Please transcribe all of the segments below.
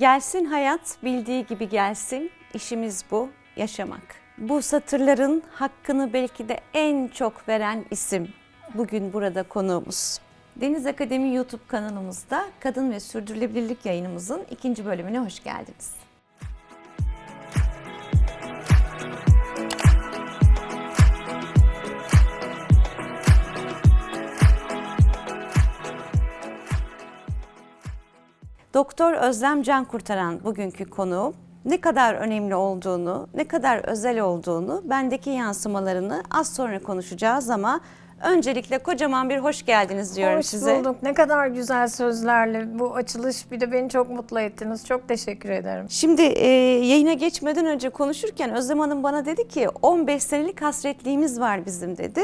Gelsin hayat bildiği gibi gelsin, işimiz bu, yaşamak. Bu satırların hakkını belki de en çok veren isim bugün burada konuğumuz. Deniz Akademi YouTube kanalımızda Kadın ve Sürdürülebilirlik yayınımızın ikinci bölümüne hoş geldiniz. Doktor Özlem Can Kurtaran bugünkü konuğum. Ne kadar önemli olduğunu, ne kadar özel olduğunu, bendeki yansımalarını az sonra konuşacağız ama öncelikle kocaman bir hoş geldiniz diyorum Hoş size. bulduk. Ne kadar güzel sözlerle bu açılış bir de beni çok mutlu ettiniz. Çok teşekkür ederim. Şimdi e, yayına geçmeden önce konuşurken Özlem Hanım bana dedi ki 15 senelik hasretliğimiz var bizim dedi.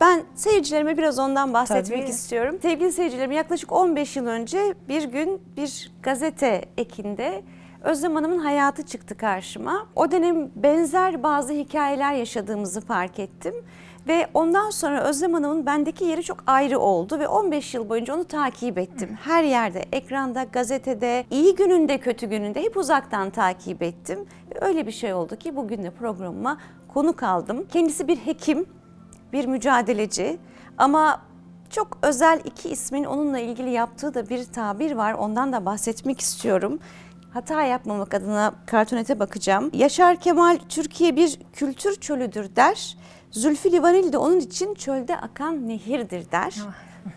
Ben seyircilerime biraz ondan bahsetmek Tabii. istiyorum. Sevgili seyircilerim yaklaşık 15 yıl önce bir gün bir gazete ekinde Özlem Hanım'ın hayatı çıktı karşıma. O dönem benzer bazı hikayeler yaşadığımızı fark ettim. Ve ondan sonra Özlem Hanım'ın bendeki yeri çok ayrı oldu ve 15 yıl boyunca onu takip ettim. Her yerde, ekranda, gazetede, iyi gününde, kötü gününde hep uzaktan takip ettim. Ve öyle bir şey oldu ki bugün de programıma konuk aldım. Kendisi bir hekim, bir mücadeleci ama çok özel iki ismin onunla ilgili yaptığı da bir tabir var. Ondan da bahsetmek istiyorum. Hata yapmamak adına kartonete bakacağım. Yaşar Kemal Türkiye bir kültür çölüdür der. Zülfü Livaneli de onun için çölde akan nehirdir der.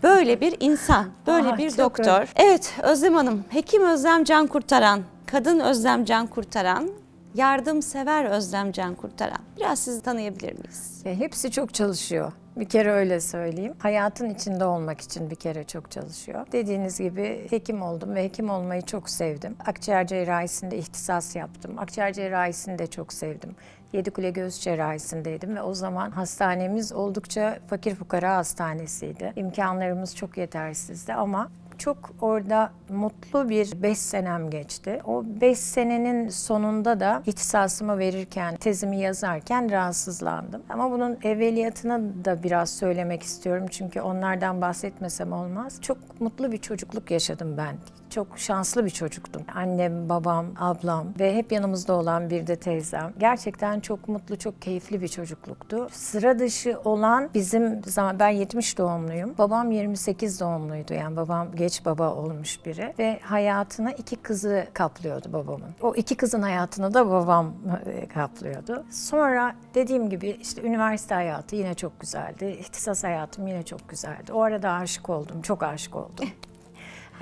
Böyle bir insan, böyle Ah, bir doktor. öyle. Evet Özlem Hanım, Hekim Özlem Can Kurtaran, Kadın Özlem Can Kurtaran, Yardımsever Özlem Can Kurtaran. Biraz sizi tanıyabilir miyiz? E, hepsi çok çalışıyor. Bir kere öyle söyleyeyim. Hayatın içinde olmak için bir kere çok çalışıyor. Dediğiniz gibi hekim oldum ve hekim olmayı çok sevdim. Akciğer cerrahisinde ihtisas yaptım. Akciğer cerrahisini de çok sevdim. Yedikule göğüs cerrahisindeydim ve o zaman hastanemiz oldukça fakir fukara hastanesiydi. İmkanlarımız çok yetersizdi ama çok orada mutlu bir 5 senem geçti. O 5 senenin sonunda da ihtisasımı verirken, tezimi yazarken rahatsızlandım. Ama bunun evveliyatını da biraz söylemek istiyorum çünkü onlardan bahsetmesem olmaz. Çok mutlu bir çocukluk yaşadım ben. Çok şanslı bir çocuktum. Annem, babam, ablam ve hep yanımızda olan bir de teyzem. Gerçekten çok mutlu, çok keyifli bir çocukluktu. Sıra dışı olan bizim zaman ben 70 doğumluyum. Babam 28 doğumluydu. Yani babam geç baba olmuş biri ve hayatına iki kızı kaplıyordu babamın. O iki kızın hayatını da babam e, kaplıyordu. Sonra dediğim gibi işte üniversite hayatı yine çok güzeldi. İhtisas hayatım yine çok güzeldi. O arada aşık oldum, çok aşık oldum.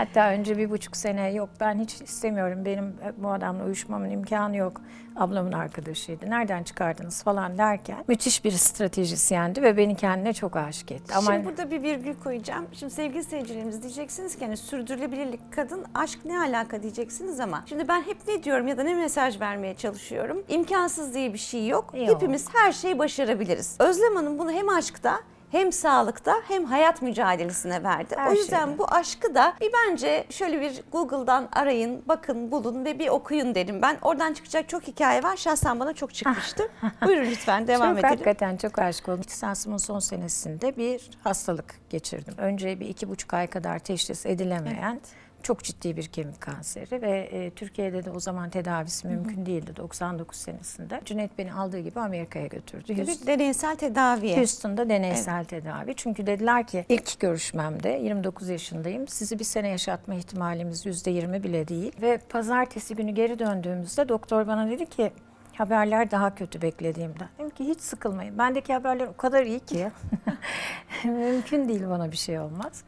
Hatta önce bir buçuk sene yok ben hiç istemiyorum benim bu adamla uyuşmamın imkanı yok. Ablamın arkadaşıydı. Nereden çıkardınız falan derken müthiş bir stratejisyendi ve beni kendine çok aşık etti. Ama Şimdi burada bir virgül koyacağım. Şimdi sevgili seyircilerimiz diyeceksiniz ki hani sürdürülebilirlik kadın aşk ne alaka diyeceksiniz ama şimdi ben hep ne diyorum ya da ne mesaj vermeye çalışıyorum. İmkansız diye bir şey yok. Yok. Hepimiz her şeyi başarabiliriz. Özlem Hanım bunu hem aşkta hem sağlıkta hem hayat mücadelesine verdi. Her o yüzden şeyde. bu aşkı da bir bence şöyle bir Google'dan arayın, bakın, bulun ve bir okuyun derim. Ben oradan çıkacak çok hikaye var. Şahsen bana çok çıkmıştı. Buyurun lütfen devam çok edelim. hakikaten çok aşık oldum. İhtisasımın son senesinde bir hastalık geçirdim. Önce bir iki buçuk ay kadar teşhis edilemeyen çok ciddi bir kemik kanseri ve e, Türkiye'de de o zaman tedavisi mümkün değildi 99 senesinde. Cüneyt beni aldığı gibi Amerika'ya götürdü. Houston- deneysel tedaviye. Houston'da deneysel tedavi. Çünkü dediler ki ilk görüşmemde 29 yaşındayım. Sizi bir sene yaşatma ihtimalimiz %20 bile değil. Ve pazartesi günü geri döndüğümüzde doktor bana dedi ki haberler daha kötü beklediğimden. Dedim ki hiç sıkılmayın. Bendeki haberler o kadar iyi ki mümkün değil bana bir şey olmaz.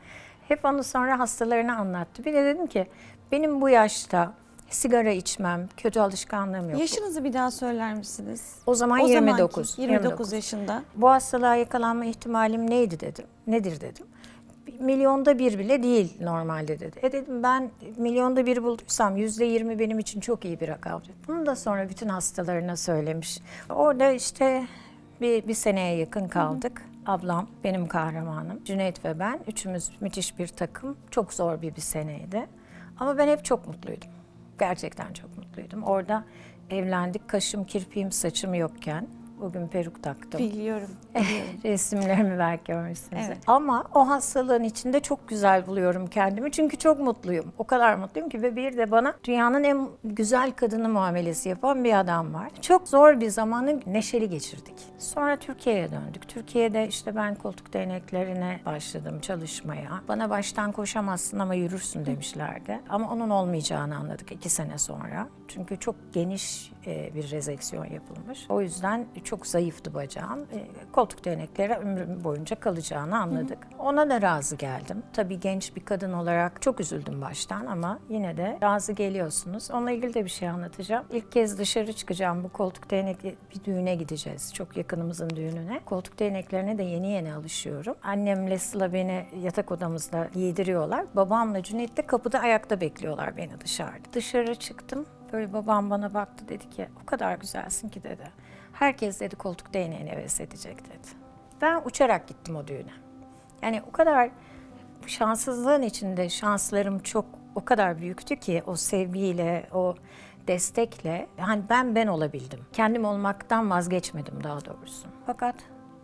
Hep onu sonra hastalarına anlattı. Bir de dedim ki benim bu yaşta sigara içmem, kötü alışkanlığım yok. Yaşınızı bir daha söyler misiniz? O zaman O 29. zamanki 29 yaşında. Bu hastalığa yakalanma ihtimalim neydi dedim. Nedir dedim. Milyonda bir bile değil normalde dedi. E dedim ben milyonda bir bulduysam yüzde yirmi benim için çok iyi bir rakam. Bunu da sonra bütün hastalarına söylemiş. Orada işte bir, bir seneye yakın kaldık. Ablam, benim kahramanım, Cüneyt ve ben. Üçümüz müthiş bir takım. Çok zor bir bir seneydi. Ama ben hep çok mutluydum. Gerçekten çok mutluydum. Orada evlendik, kaşım, kirpiğim, saçım yokken O gün peruk taktım. Biliyorum. Resimlerimi belki görmüşsünüz. Evet. Ama o hastalığın içinde çok güzel buluyorum kendimi. Çünkü çok mutluyum. O kadar mutluyum ki ve bir de bana dünyanın en güzel kadını muamelesi yapan bir adam var. Çok zor bir zamanı neşeli geçirdik. Sonra Türkiye'ye döndük. Türkiye'de işte ben koltuk değneklerine başladım çalışmaya. Bana baştan koşamazsın ama yürürsün demişlerdi. Ama onun olmayacağını anladık iki sene sonra. Çünkü çok geniş e, bir rezeksiyon yapılmış. O yüzden çok zayıftı bacağım. E, Koltuk değnekleri ömrüm boyunca kalacağını anladık. Ona da razı geldim. Tabii genç bir kadın olarak çok üzüldüm baştan ama yine de razı geliyorsunuz. Onunla ilgili de bir şey anlatacağım. İlk kez dışarı çıkacağım bu koltuk değnek bir düğüne gideceğiz. Çok yakınımızın düğününe. Koltuk değneklerine de yeni yeni alışıyorum. Annemle Sıla beni yatak odamızda giydiriyorlar. Babamla Cüneyt de kapıda ayakta bekliyorlar beni dışarıda. Dışarı çıktım. Böyle babam bana baktı dedi ki o kadar güzelsin ki dedi. Herkes dedi koltuk değneğine heves edecek dedi. Ben uçarak gittim o düğüne. Yani o kadar şanssızlığın içinde şanslarım çok o kadar büyüktü ki o sevgiyle, o destekle hani ben ben olabildim. Kendim olmaktan vazgeçmedim daha doğrusu. Fakat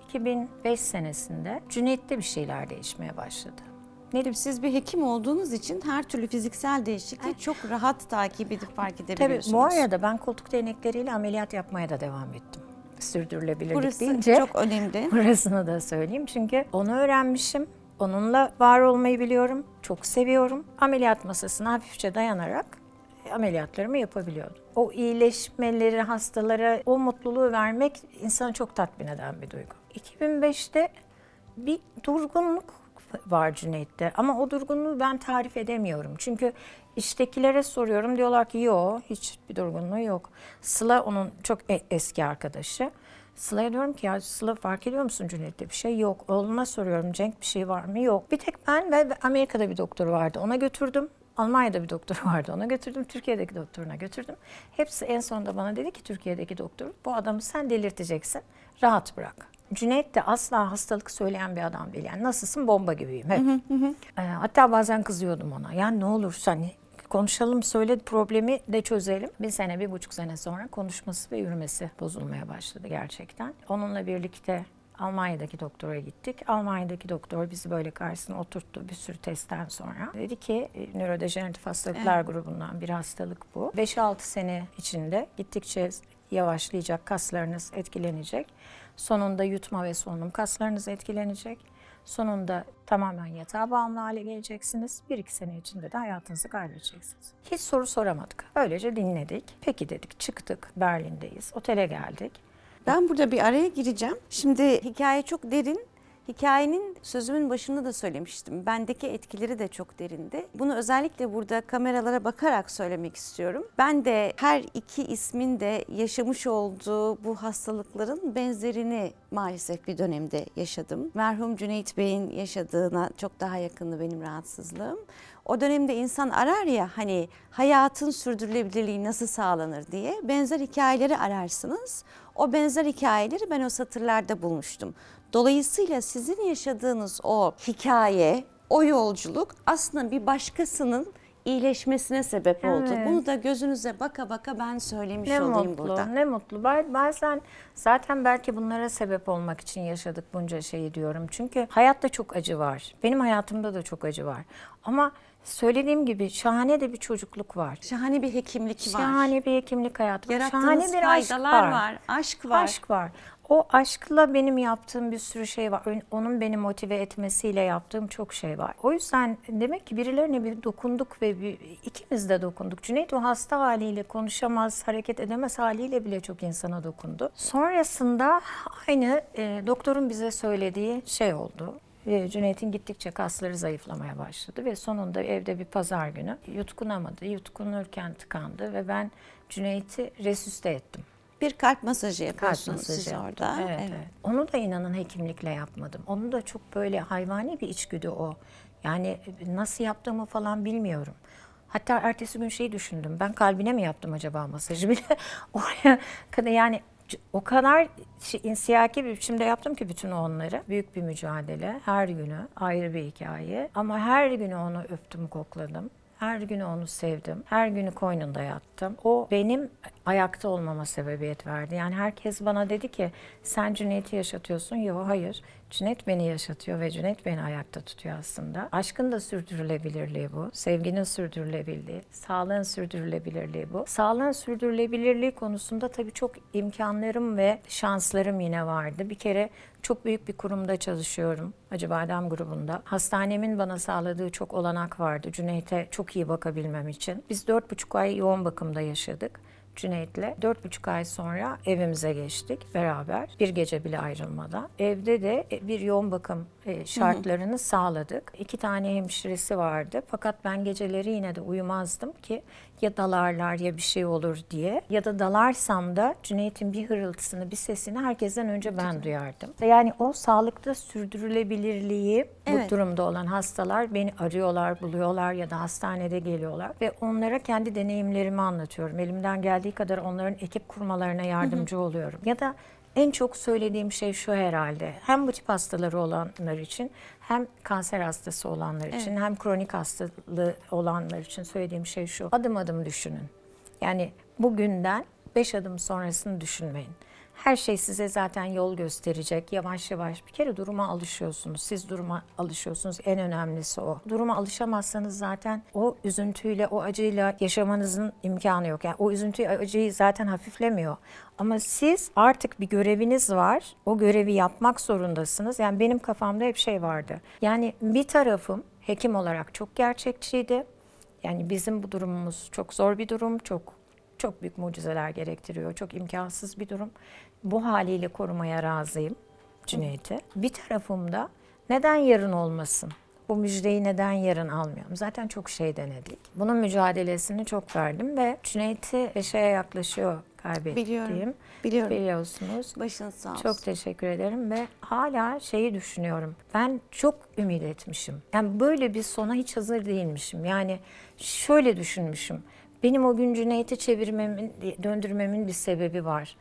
2005 senesinde Cüneyt'te bir şeyler değişmeye başladı. Nedim siz bir hekim olduğunuz için her türlü fiziksel değişikliği çok rahat takip edip fark Tabii edebiliyorsunuz. bu arada ben koltuk değnekleriyle ameliyat yapmaya da devam ettim. Sürdürülebilirlik Burası deyince. çok önemli. Burasını da söyleyeyim çünkü onu öğrenmişim. Onunla var olmayı biliyorum. Çok seviyorum. Ameliyat masasına hafifçe dayanarak ameliyatlarımı yapabiliyordum. O iyileşmeleri hastalara, o mutluluğu vermek insanı çok tatmin eden bir duygu. 2005'te bir durgunluk var Cüneyt'te ama o durgunluğu ben tarif edemiyorum. Çünkü iştekilere soruyorum diyorlar ki yok hiç bir durgunluğu yok. Sıla onun çok e- eski arkadaşı. Sıla'ya diyorum ki ya Sıla fark ediyor musun Cüneyt'te bir şey yok. Oğluna soruyorum Cenk bir şey var mı? Yok. Bir tek ben ve Amerika'da bir doktor vardı ona götürdüm. Almanya'da bir doktor vardı ona götürdüm. Türkiye'deki doktoruna götürdüm. Hepsi en sonunda bana dedi ki Türkiye'deki doktor bu adamı sen delirteceksin. Rahat bırak. Cüneyt de asla hastalık söyleyen bir adam değil. Yani nasılsın bomba gibiyim hep. Ee, hatta bazen kızıyordum ona. Yani ne olur sen konuşalım söyle problemi de çözelim. Bir sene, bir buçuk sene sonra konuşması ve yürümesi bozulmaya başladı gerçekten. Onunla birlikte Almanya'daki doktora gittik. Almanya'daki doktor bizi böyle karşısına oturttu bir sürü testten sonra. Dedi ki e, nörodejeneratif hastalıklar grubundan bir hastalık bu. 5-6 sene içinde gittikçe yavaşlayacak, kaslarınız etkilenecek. Sonunda yutma ve solunum kaslarınız etkilenecek. Sonunda tamamen yatağa bağımlı hale geleceksiniz. Bir iki sene içinde de hayatınızı kaybedeceksiniz. Hiç soru soramadık. Öylece dinledik. Peki dedik çıktık Berlin'deyiz. Otele geldik. Ben burada bir araya gireceğim. Şimdi hikaye çok derin. Hikayenin sözümün başında da söylemiştim. Bendeki etkileri de çok derindi. Bunu özellikle burada kameralara bakarak söylemek istiyorum. Ben de her iki ismin de yaşamış olduğu bu hastalıkların benzerini maalesef bir dönemde yaşadım. Merhum Cüneyt Bey'in yaşadığına çok daha yakındı benim rahatsızlığım. O dönemde insan arar ya hani hayatın sürdürülebilirliği nasıl sağlanır diye benzer hikayeleri ararsınız. O benzer hikayeleri ben o satırlarda bulmuştum. Dolayısıyla sizin yaşadığınız o hikaye, o yolculuk aslında bir başkasının iyileşmesine sebep oldu. Evet. Bunu da gözünüze baka baka ben söylemiş Ne olayım mutlu, burada. ne mutlu. Ba- Bazen zaten belki bunlara sebep olmak için yaşadık bunca şeyi diyorum. Çünkü hayatta çok acı var. Benim hayatımda da çok acı var. Ama söylediğim gibi şahane de bir çocukluk var. Şahane bir hekimlik var. Şahane bir hekimlik hayatı var. Yarattığınız Şahane bir aşk faydalar var. var, aşk var. Aşk var. O aşkla benim yaptığım bir sürü şey var. Onun beni motive etmesiyle yaptığım çok şey var. O yüzden demek ki birilerine bir dokunduk ve bir, ikimiz de dokunduk. Cüneyt o hasta haliyle konuşamaz, hareket edemez haliyle bile çok insana dokundu. Sonrasında aynı e, doktorun bize söylediği şey oldu. E, Cüneyt'in gittikçe kasları zayıflamaya başladı ve sonunda evde bir pazar günü yutkunamadı. Yutkunurken tıkandı ve ben Cüneyt'i resüste ettim. Bir kalp masajı Kalp yapıyorsunuz siz masajı yaptım. orada. Evet, evet. Onu da inanın hekimlikle yapmadım. Onu da çok böyle hayvani bir içgüdü o. Yani nasıl yaptığımı falan bilmiyorum. Hatta ertesi gün şeyi düşündüm. Ben kalbine mi yaptım acaba masajı bile? Oraya kadar yani o kadar insiyaki bir biçimde yaptım ki bütün onları. Büyük bir mücadele. Her günü ayrı bir hikaye. Ama her günü onu öptüm, kokladım. Her günü onu sevdim. Her günü koynunda yattım. O benim ayakta olmama sebebiyet verdi. Yani herkes bana dedi ki sen Cüneyt'i yaşatıyorsun. Yok hayır. Cüneyt beni yaşatıyor ve Cüneyt beni ayakta tutuyor aslında. Aşkın da sürdürülebilirliği bu. Sevginin sürdürülebilirliği, sağlığın sürdürülebilirliği bu. Sağlığın sürdürülebilirliği konusunda tabii çok imkanlarım ve şanslarım yine vardı. Bir kere çok büyük bir kurumda çalışıyorum. Acıbadem grubunda. Hastanemin bana sağladığı çok olanak vardı. Cüneyt'e çok iyi bakabilmem için. Biz dört buçuk ay yoğun bakımda yaşadık. Cüneyt'le. Dört buçuk ay sonra evimize geçtik beraber. Bir gece bile ayrılmadan. Evde de bir yoğun bakım e, şartlarını sağladık. İki tane hemşiresi vardı. Fakat ben geceleri yine de uyumazdım ki ya dalarlar ya bir şey olur diye. Ya da dalarsam da Cüneyt'in bir hırıltısını, bir sesini herkesten önce ben duyardım. Yani o sağlıkta sürdürülebilirliği Evet. bu durumda olan hastalar beni arıyorlar, buluyorlar ya da hastanede geliyorlar ve onlara kendi deneyimlerimi anlatıyorum. Elimden geldiği kadar onların ekip kurmalarına yardımcı oluyorum. Ya da en çok söylediğim şey şu herhalde. Hem bu tip hastaları olanlar için hem kanser hastası olanlar için hem kronik hastalığı olanlar için söylediğim şey şu. Adım adım düşünün. Yani bugünden beş adım sonrasını düşünmeyin. Her şey size zaten yol gösterecek. Yavaş yavaş bir kere duruma alışıyorsunuz. Siz duruma alışıyorsunuz. En önemlisi o. Duruma alışamazsanız zaten o üzüntüyle, o acıyla yaşamanızın imkanı yok. Yani o üzüntüyü, acıyı zaten hafiflemiyor. Ama siz artık bir göreviniz var. O görevi yapmak zorundasınız. Yani benim kafamda hep şey vardı. Yani bir tarafım hekim olarak çok gerçekçiydi. Yani bizim bu durumumuz çok zor bir durum, çok çok büyük mucizeler gerektiriyor. Çok imkansız bir durum. Bu haliyle korumaya razıyım Cüneyt'i. Bir tarafımda neden yarın olmasın? Bu müjdeyi neden yarın almıyorum? Zaten çok şey denedik. Bunun mücadelesini çok verdim ve Cüneyt'i eşeğe yaklaşıyor kaybettiğim. Biliyorum, biliyorum. Biliyorsunuz. Başınız sağ olsun. Çok teşekkür ederim ve hala şeyi düşünüyorum. Ben çok ümit etmişim. Yani böyle bir sona hiç hazır değilmişim. Yani şöyle düşünmüşüm. Benim o gün Cüneyt'i çevirmemin, döndürmemin bir sebebi var.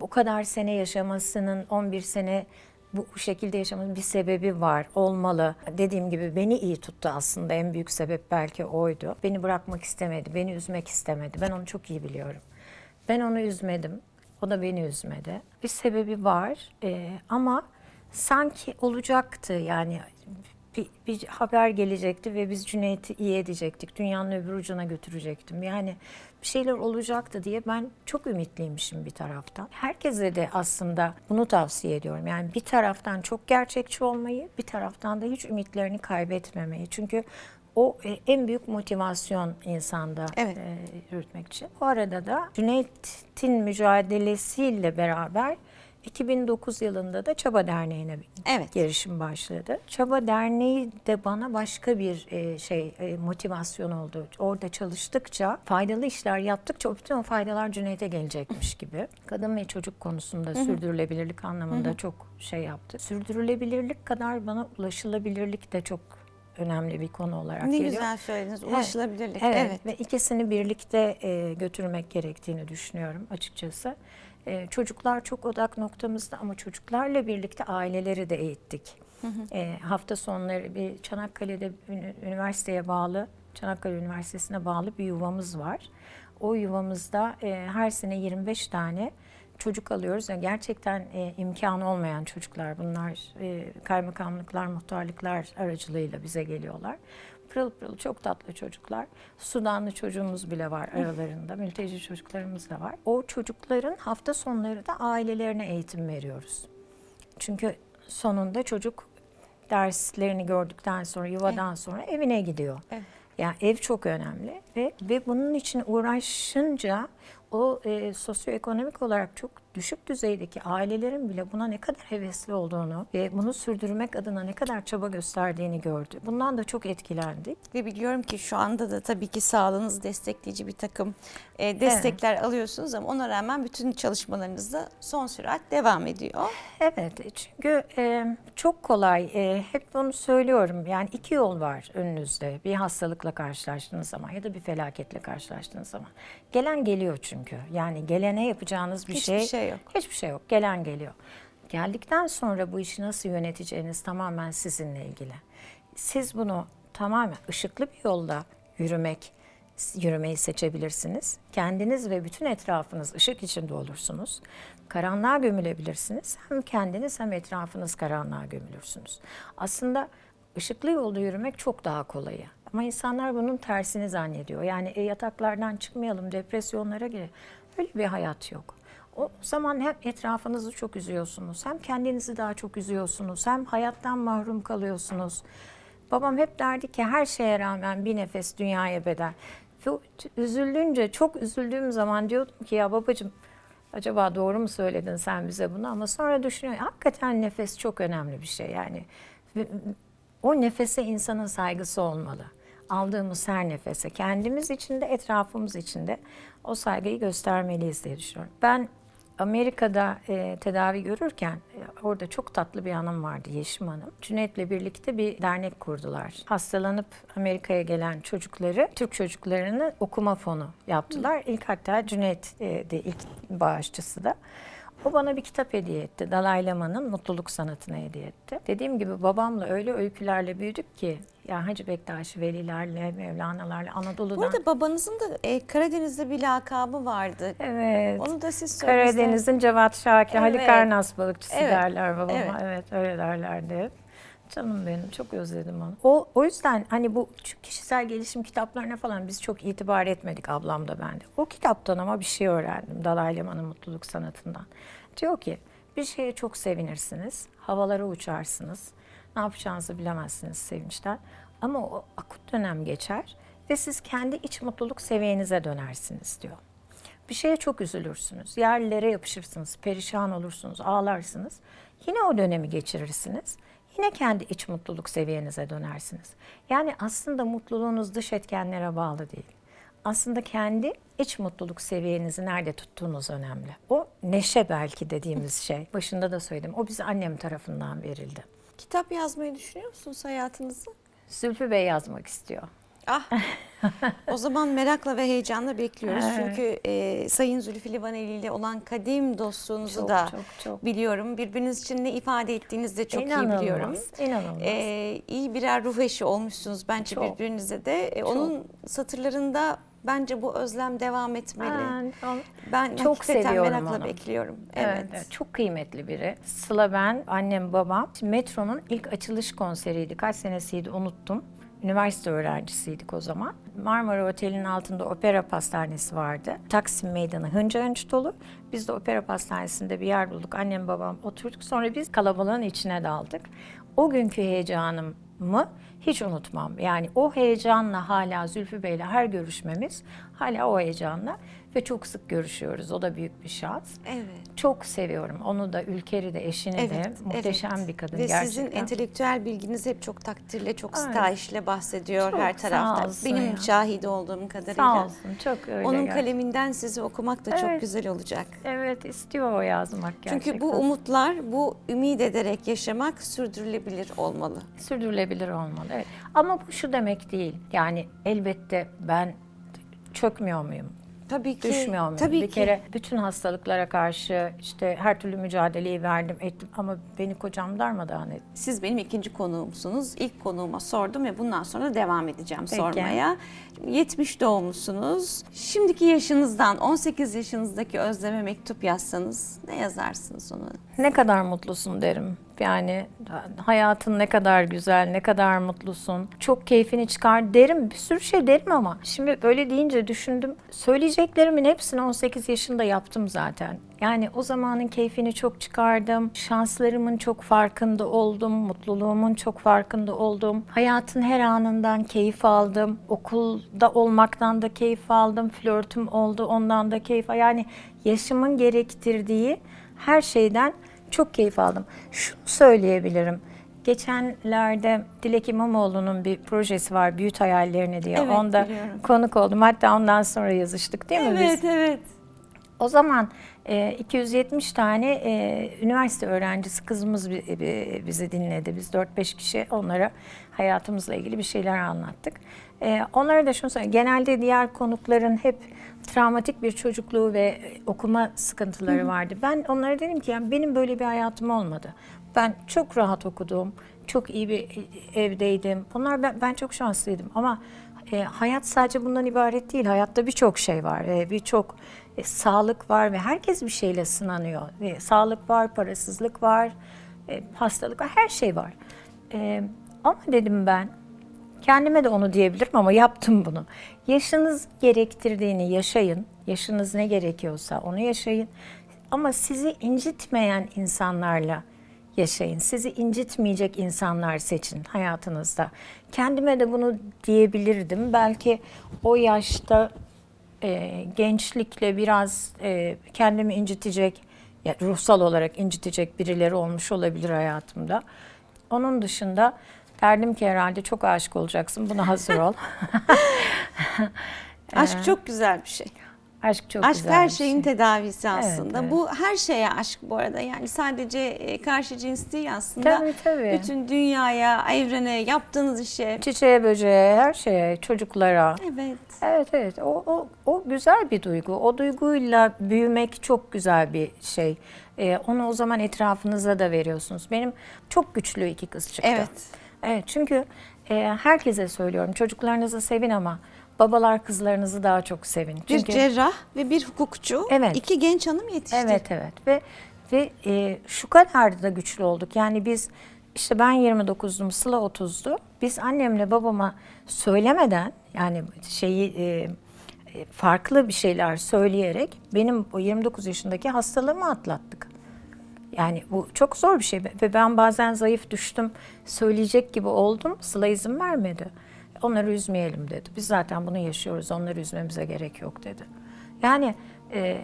Bu kadar sene yaşamasının, 11 sene bu şekilde yaşamanın bir sebebi var, olmalı. Dediğim gibi beni iyi tuttu aslında. En büyük sebep belki oydu. Beni bırakmak istemedi, beni üzmek istemedi. Ben onu çok iyi biliyorum. Ben onu üzmedim. O da beni üzmedi. Bir sebebi var Ee, ama sanki olacaktı yani bir, bir haber gelecekti ve biz Cüneyt'i iyi edecektik. Dünyanın öbür ucuna götürecektim. Yani bir şeyler olacaktı diye ben çok ümitliymişim bir taraftan. Herkese de aslında bunu tavsiye ediyorum. Yani bir taraftan çok gerçekçi olmayı, bir taraftan da hiç ümitlerini kaybetmemeyi. Çünkü o e, en büyük motivasyon insanda Evet. e, yürütmek için. Bu arada da Cüneyt'in mücadelesiyle beraber 2009 yılında da Çaba Derneği'ne Evet. girişim başladı. Çaba Derneği de bana başka bir e, şey e, motivasyon oldu. Orada çalıştıkça, faydalı işler yaptıkça bütün o faydalar Cüneyt'e gelecekmiş gibi. Kadın ve çocuk konusunda sürdürülebilirlik anlamında çok şey yaptı. Sürdürülebilirlik kadar bana ulaşılabilirlik de çok önemli bir konu olarak Ne geliyor. güzel söylediniz. Evet, Ulaşılabilirlik. Evet, Evet. ve ikisini birlikte e, götürmek gerektiğini düşünüyorum açıkçası. E, çocuklar çok odak noktamızda ama çocuklarla birlikte aileleri de eğittik. E, hafta sonları bir Çanakkale'de üniversiteye bağlı, Çanakkale Üniversitesi'ne bağlı bir yuvamız var. O yuvamızda e, her sene 25 tane çocuk alıyoruz. Yani gerçekten e, imkanı olmayan çocuklar bunlar e, kaymakamlıklar, muhtarlıklar aracılığıyla bize geliyorlar. Pırıl pırıl çok tatlı çocuklar. Sudanlı çocuğumuz bile var aralarında. Mülteci çocuklarımız da var. O çocukların hafta sonları da ailelerine eğitim veriyoruz. Çünkü sonunda çocuk derslerini gördükten sonra, yuvadan sonra evine gidiyor. Evet. Yani ev çok önemli ve ve bunun için uğraşınca o e, sosyoekonomik olarak çok düşük düzeydeki ailelerin bile buna ne kadar hevesli olduğunu ve bunu sürdürmek adına ne kadar çaba gösterdiğini gördü. Bundan da çok etkilendik. Ve biliyorum ki şu anda da tabii ki sağlığınız destekleyici bir takım e, destekler alıyorsunuz ama ona rağmen bütün çalışmalarınız da son sürat devam ediyor. Evet çünkü e, çok kolay e, hep bunu söylüyorum yani iki yol var önünüzde bir hastalıkla karşılaştığınız zaman ya da bir felaketle karşılaştığınız zaman. Gelen geliyor çünkü yani gelene yapacağınız bir Hiçbir şey, şey yok. Hiçbir şey yok gelen geliyor. Geldikten sonra bu işi nasıl yöneteceğiniz tamamen sizinle ilgili. Siz bunu tamamen ışıklı bir yolda yürümek, yürümeyi seçebilirsiniz. Kendiniz ve bütün etrafınız ışık içinde olursunuz. Karanlığa gömülebilirsiniz. Hem kendiniz hem etrafınız karanlığa gömülürsünüz. Aslında ışıklı yolda yürümek çok daha kolayı. Ama insanlar bunun tersini zannediyor. Yani e, yataklardan çıkmayalım, depresyonlara girelim. Öyle bir hayat yok. O zaman hem etrafınızı çok üzüyorsunuz, hem kendinizi daha çok üzüyorsunuz, hem hayattan mahrum kalıyorsunuz. Babam hep derdi ki her şeye rağmen bir nefes dünyaya bedel. Ve o üzüldüğünce, çok üzüldüğüm zaman diyordum ki ya babacığım acaba doğru mu söyledin sen bize bunu? Ama sonra düşünüyorum hakikaten nefes çok önemli bir şey yani. O nefese insanın saygısı olmalı. Aldığımız her nefese kendimiz için de etrafımız için de o saygıyı göstermeliyiz diye düşünüyorum. Ben Amerika'da e, tedavi görürken e, orada çok tatlı bir hanım vardı Yeşim Hanım. Cüneyt'le birlikte bir dernek kurdular. Hastalanıp Amerika'ya gelen çocukları, Türk çocuklarını okuma fonu yaptılar. İlk hatta Cüneyt e, de ilk bağışçısı da. O bana bir kitap hediye etti. Dalai Lama'nın Mutluluk Sanatı'nı hediye etti. Dediğim gibi babamla öyle öykülerle büyüdük ki ya Hacı Bektaş velilerle, Mevlana'larla, Anadolu'dan. Bu arada babanızın da e, Karadeniz'de bir lakabı vardı. Evet. Onu da siz söyleseniz. Karadeniz'in Cevat Şakir, Halik Evet. Karnas balıkçısı Evet. derler babama. Evet. Evet. öyle derlerdi. Canım benim çok özledim onu. O, o yüzden hani bu kişisel gelişim kitaplarına falan biz çok itibar etmedik ablam da ben de. O kitaptan ama bir şey öğrendim Dalai Lama'nın mutluluk sanatından. Diyor ki bir şeye çok sevinirsiniz, havalara uçarsınız, ne yapacağınızı bilemezsiniz sevinçten. Ama o akut dönem geçer ve siz kendi iç mutluluk seviyenize dönersiniz diyor. Bir şeye çok üzülürsünüz. Yerlere yapışırsınız, perişan olursunuz, ağlarsınız. Yine o dönemi geçirirsiniz. Yine kendi iç mutluluk seviyenize dönersiniz. Yani aslında mutluluğunuz dış etkenlere bağlı değil. Aslında kendi iç mutluluk seviyenizi nerede tuttuğunuz önemli. O neşe belki dediğimiz şey. Başında da söyledim. O bize annem tarafından verildi. Kitap yazmayı düşünüyor musunuz hayatınızı? Zülfü Bey yazmak istiyor. Ah. o zaman merakla ve heyecanla bekliyoruz. Evet. Çünkü e, Sayın Zülfü Livaneli ile olan kadim dostluğunuzu Çok, da çok, çok. biliyorum. Birbiriniz için ne ifade ettiğinizi de çok İnanılmaz, iyi biliyorum. inanılmaz. E, iyi birer ruh eşi olmuşsunuz bence Çok. birbirinize de. E, onun satırlarında bence bu özlem devam etmeli. Ben, Ben Çok seviyorum merakla onu. bekliyorum. Evet. Evet. çok kıymetli biri. Sıla ben, annem babam. Metro'nun ilk açılış konseriydi. Kaç senesiydi unuttum. Üniversite öğrencisiydik o zaman. Marmara Otel'in altında opera pastanesi vardı. Taksim Meydanı hınca hınç dolu. Biz de opera pastanesinde bir yer bulduk. Annem babam oturduk. Sonra biz kalabalığın içine daldık. O günkü heyecanımı hiç unutmam. Yani o heyecanla hala Zülfü Bey'le her görüşmemiz hala o heyecanla ve çok sık görüşüyoruz. O da büyük bir şans. Evet. Çok seviyorum. Onu da Ülker'i de eşini de muhteşem evet. bir kadın Ve gerçekten. sizin entelektüel bilginiz hep çok takdirle, çok Ay. stylişle bahsediyor Çok her sağ tarafta. olsun Benim ya. şahidi olduğum kadarıyla. Sağ olsun. Çok öyle. Onun gerçekten. kaleminden sizi okumak da çok Evet. güzel olacak. Evet istiyor o yazmak gerçekten. Çünkü bu umutlar, bu ümit ederek yaşamak sürdürülebilir olmalı. sürdürülebilir olmalı. Evet. Ama bu şu demek değil. Yani elbette ben çökmüyor muyum? Tabii ki. Düşmüyor muyum? Tabii bir ki. kere bütün hastalıklara karşı işte her türlü mücadeleyi verdim ettim ama beni kocam darmadağın etti. Siz benim ikinci konuğumsunuz. İlk konuğuma sordum ve bundan sonra devam edeceğim Peki. sormaya. 70 doğumlusunuz. Şimdiki yaşınızdan 18 yaşınızdaki Özlem'e mektup yazsanız ne yazarsınız ona? Ne kadar mutlusun derim. Yani hayatın ne kadar güzel, ne kadar mutlusun. Çok keyfini çıkar derim. Bir sürü şey derim ama şimdi böyle deyince düşündüm. Söyleyeceklerimin hepsini 18 yaşında yaptım zaten. Yani o zamanın keyfini çok çıkardım. Şanslarımın çok farkında oldum. Mutluluğumun çok farkında oldum. Hayatın her anından keyif aldım. Okulda olmaktan da keyif aldım. Flörtüm oldu ondan da keyif Yani yaşımın gerektirdiği her şeyden çok keyif aldım. Şunu söyleyebilirim. Geçenlerde Dilek İmamoğlu'nun bir projesi var Büyüt Hayallerini diye. Evet, Onda biliyorum. konuk oldum. Hatta ondan sonra yazıştık değil mi biz? evet. O zaman e, 270 tane e, üniversite öğrencisi kızımız bi- bi- bizi dinledi. Biz 4-5 kişi onlara hayatımızla ilgili bir şeyler anlattık. E, onlara da şunu söyleyeyim. Genelde diğer konukların hep travmatik bir çocukluğu ve okuma sıkıntıları vardı. Ben onlara dedim ki yani benim böyle bir hayatım olmadı. Ben çok rahat okudum. Çok iyi bir e, evdeydim. Onlar ben, ben çok şanslıydım ama e, hayat sadece bundan ibaret değil. Hayatta birçok şey var. E, birçok e, sağlık var ve herkes bir şeyle sınanıyor. E, sağlık var, parasızlık var, e, hastalık var, her şey var. E, ama dedim ben, kendime de onu diyebilirim ama yaptım bunu. Yaşınız gerektirdiğini yaşayın. Yaşınız ne gerekiyorsa onu yaşayın. Ama sizi incitmeyen insanlarla yaşayın. Sizi incitmeyecek insanlar seçin hayatınızda. Kendime de bunu diyebilirdim. Belki o yaşta e, gençlikle biraz e, kendimi incitecek, ya ruhsal olarak incitecek birileri olmuş olabilir hayatımda. Onun dışında derdim ki herhalde çok aşık olacaksın. Buna hazır ol. Aşk çok güzel bir şey. Aşk çok aşk güzel her bir şeyin şey. tedavisi aslında. evet. Bu her şeye aşk bu arada. Yani sadece e, karşı cins değil aslında. Tabii, tabii. Bütün dünyaya, evrene, yaptığınız işe. Çiçeğe, böceğe, her şeye, çocuklara. Evet. Evet evet o, o, o güzel bir duygu. O duyguyla büyümek çok güzel bir şey. Ee, onu o zaman etrafınıza da veriyorsunuz. Benim çok güçlü iki kız çıktı. Evet. Evet çünkü e, herkese söylüyorum çocuklarınızı sevin ama babalar kızlarınızı daha çok sevin. Bir Çünkü cerrah ve bir hukukçu. Evet. iki genç hanım yetişti. Evet evet ve ve e, şu kadar da güçlü olduk. Yani biz işte ben 29'dum, Sıla 30'du. Biz annemle babama söylemeden yani şeyi e, e, farklı bir şeyler söyleyerek benim o 29 yaşındaki hastalığımı atlattık. Yani bu çok zor bir şey ve ben bazen zayıf düştüm, söyleyecek gibi oldum. Sıla izin vermedi. Onları üzmeyelim dedi. Biz zaten bunu yaşıyoruz, onları üzmemize gerek yok dedi. Yani e,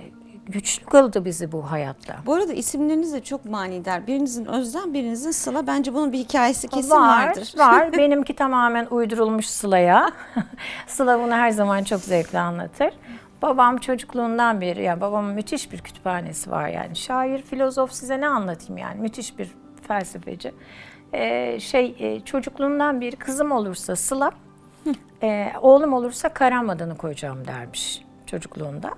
güçlü kıldı bizi bu hayatta. Bu arada isimleriniz de çok manidar. Birinizin Özlem, birinizin Sıla. Bence bunun bir hikayesi kesin var, vardır. Var. Benimki tamamen uydurulmuş Sıla'ya. Sıla bunu her zaman çok zevkli anlatır. Babam çocukluğundan beri, yani babamın müthiş bir kütüphanesi var yani. Şair, filozof size ne anlatayım yani. Müthiş bir felsefeci. Ee, şey e, çocukluğundan beri kızım olursa Sıla, e, oğlum olursa Karam adını koyacağım dermiş çocukluğunda.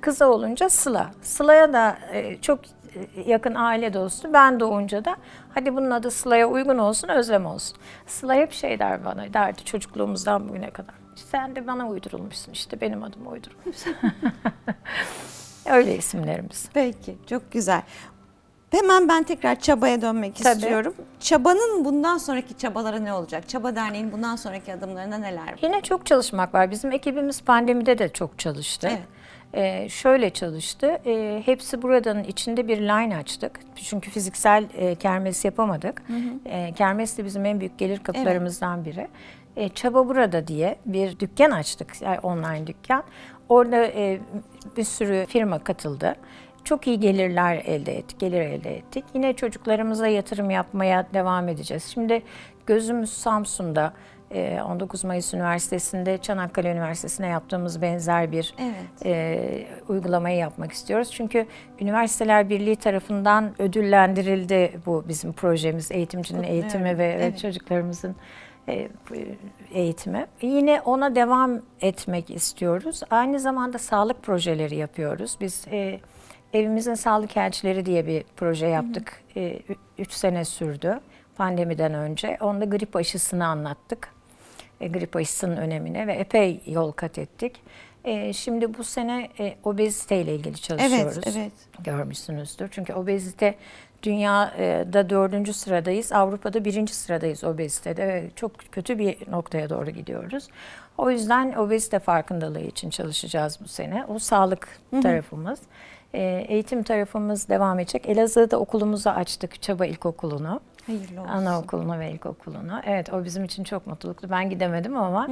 Kızı olunca Sıla. Sıla'ya da e, çok e, yakın aile dostu. Ben doğunca da hadi bunun adı Sıla'ya uygun olsun, Özlem olsun. Sıla hep şey der bana, derdi çocukluğumuzdan bugüne kadar. Sen de bana uydurulmuşsun işte, benim adıma uydurulmuşsun. Öyle isimlerimiz. Peki, çok güzel. Hemen ben tekrar çabaya dönmek Tabii. istiyorum. Çabanın bundan sonraki çabaları ne olacak? Çaba Derneği'nin bundan sonraki adımlarında neler var? Yine çok çalışmak var. Bizim ekibimiz pandemide de çok çalıştı. Evet. Ee, şöyle çalıştı. Ee, hepsi buradanın içinde bir line açtık. Çünkü fiziksel e, kermes yapamadık. Ee, kermes de bizim en büyük gelir kapılarımızdan biri. Ee, Çaba Burada diye bir dükkan açtık. Yani online dükkan. Orada e, bir sürü firma katıldı. Çok iyi gelirler elde ettik, gelir elde ettik. Yine çocuklarımıza yatırım yapmaya devam edeceğiz. Şimdi gözümüz Samsun'da, e, 19 Mayıs Üniversitesi'nde, Çanakkale Üniversitesi'ne yaptığımız benzer bir Evet. e, uygulamayı yapmak istiyoruz. Çünkü Üniversiteler Birliği tarafından ödüllendirildi bu bizim projemiz, eğitimcinin Kutluyorum. eğitimi ve Evet. çocuklarımızın e, eğitimi. Yine ona devam etmek istiyoruz. Aynı zamanda sağlık projeleri yapıyoruz. Biz e, evimizin sağlık elçileri diye bir proje yaptık. 3 sene sürdü pandemiden önce. Onda grip aşısını anlattık. E, grip aşısının önemine ve epey yol kat ettik. E, şimdi bu sene e, obezite ile ilgili çalışıyoruz. Evet, evet. Görmüşsünüzdür. Çünkü obezite dünyada dördüncü sıradayız. Avrupa'da birinci sıradayız obezitede ve çok kötü bir noktaya doğru gidiyoruz. O yüzden obezite farkındalığı için çalışacağız bu sene. O sağlık tarafımız. E, eğitim tarafımız devam edecek. Elazığ'da okulumuzu açtık, Çaba İlkokulu'nu. Hayırlı olsun. Anaokulunu ve ilkokulunu. Evet o bizim için çok mutluluktu. Ben gidemedim ama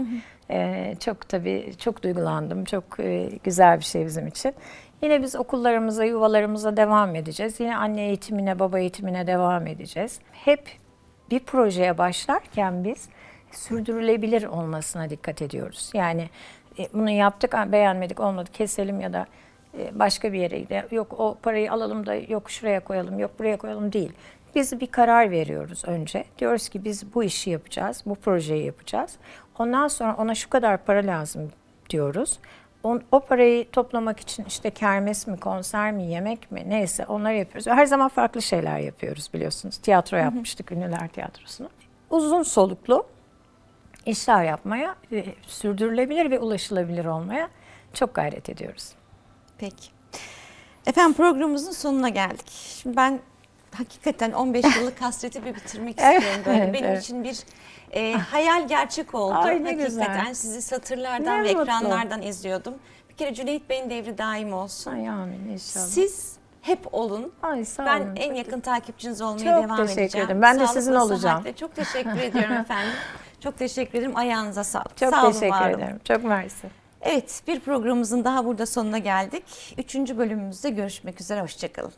e, çok tabii çok duygulandım. Çok e, güzel bir şey bizim için. Yine biz okullarımıza, yuvalarımıza devam edeceğiz. Yine anne eğitimine, baba eğitimine devam edeceğiz. Hep bir projeye başlarken biz sürdürülebilir olmasına dikkat ediyoruz. Yani e, bunu yaptık, beğenmedik, olmadı, keselim ya da başka bir yere gidelim. Yok o parayı alalım da yok şuraya koyalım, yok buraya koyalım değil. Biz bir karar veriyoruz önce. Diyoruz ki biz bu işi yapacağız, bu projeyi yapacağız. Ondan sonra ona şu kadar para lazım diyoruz. O, o parayı toplamak için işte kermes mi, konser mi, yemek mi neyse onları yapıyoruz. Her zaman farklı şeyler yapıyoruz biliyorsunuz. Tiyatro yapmıştık, Ünlüler Tiyatrosu'nu. Uzun soluklu işler yapmaya, e, sürdürülebilir ve ulaşılabilir olmaya çok gayret ediyoruz. Peki. Efendim programımızın sonuna geldik. Şimdi ben hakikaten 15 yıllık hasreti bir bitirmek istiyorum böyle. evet, Benim evet. için bir e, hayal gerçek oldu. Ay, ne hakikaten güzel. sizi satırlardan Ne ve mutlu. ekranlardan izliyordum. Bir kere Cüneyt Bey'in devri daim olsun. Ay amin inşallah. Siz hep olun. Ay sağ Ben olun. en yakın takipçiniz olmaya Çok devam teşekkür edeceğim. ederim. Ben de sizin olacağım. sıhhatle. Çok teşekkür ediyorum efendim. Çok teşekkür ederim. Ayağınıza sağlık. Çok Sağ olun, teşekkür var olun. ederim. Çok mersi. Evet, bir programımızın daha burada sonuna geldik. Üçüncü bölümümüzde görüşmek üzere. Hoşçakalın.